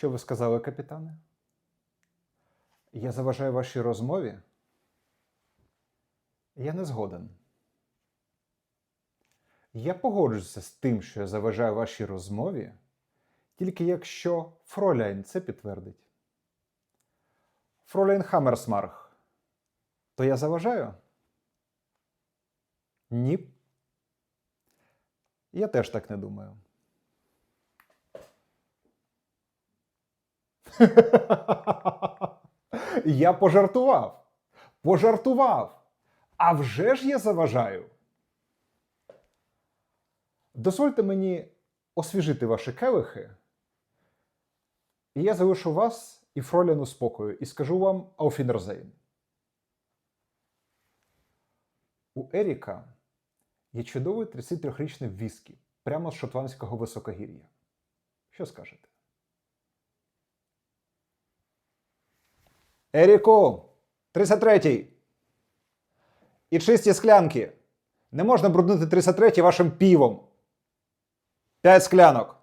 Що ви сказали, капітане? Я заважаю вашій розмові? Я не згоден. Я погоджуся з тим, що я заважаю вашій розмові, тільки якщо Фроляйн це підтвердить. Фроляйн Хаммерсмарх, то я заважаю? Ні. Я теж так не думаю. Я пожартував. Пожартував. А вже ж я заважаю. Дозвольте мені освіжити ваші келихи. І я залишу вас і Фроляну спокою і скажу вам Ауфінерзейн. У Еріка є чудовий 33-річний віскі прямо з шотландського високогір'я. Що скажете? Еріку, 33-й. І чисті склянки. Не можна бруднити 33-й вашим півом. П'ять склянок.